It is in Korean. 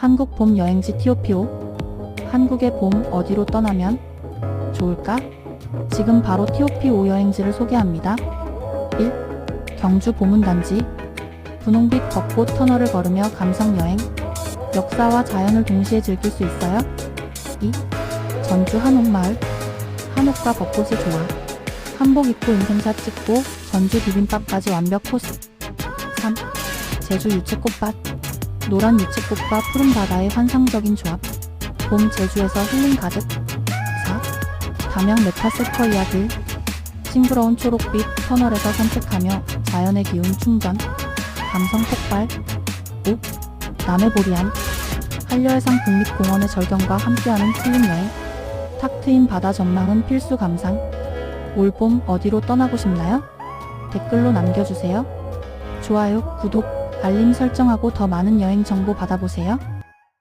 한국 봄 여행지 티오피오. 한국의 봄 어디로 떠나면 좋을까? 지금 바로 티오피오 여행지를 소개합니다. 1. 경주 보문단지. 분홍빛 벚꽃 터널을 걸으며 감성 여행. 역사와 자연을 동시에 즐길 수 있어요. 2. 전주 한옥마을. 한옥과 벚꽃이 좋아. 한복 입고 인생샷 찍고 전주 비빔밥까지 완벽 코스. 3. 제주 유채꽃밭. 노란 유채꽃과 푸른 바다의 환상적인 조합. 봄 제주에서 힐링 가득. 4. 담양 메타세커이아 길. 싱그러운 초록빛 터널에서 산책하며 자연의 기운 충전. 감성 폭발. 5. 남해 보리안. 한려해상 국립공원의 절경과 함께하는 힐링 여행. 탁 트인 바다 전망은 필수 감상. 올봄 어디로 떠나고 싶나요? 댓글로 남겨주세요. 좋아요, 구독, 알림 설정하고 더 많은 여행 정보 받아보세요.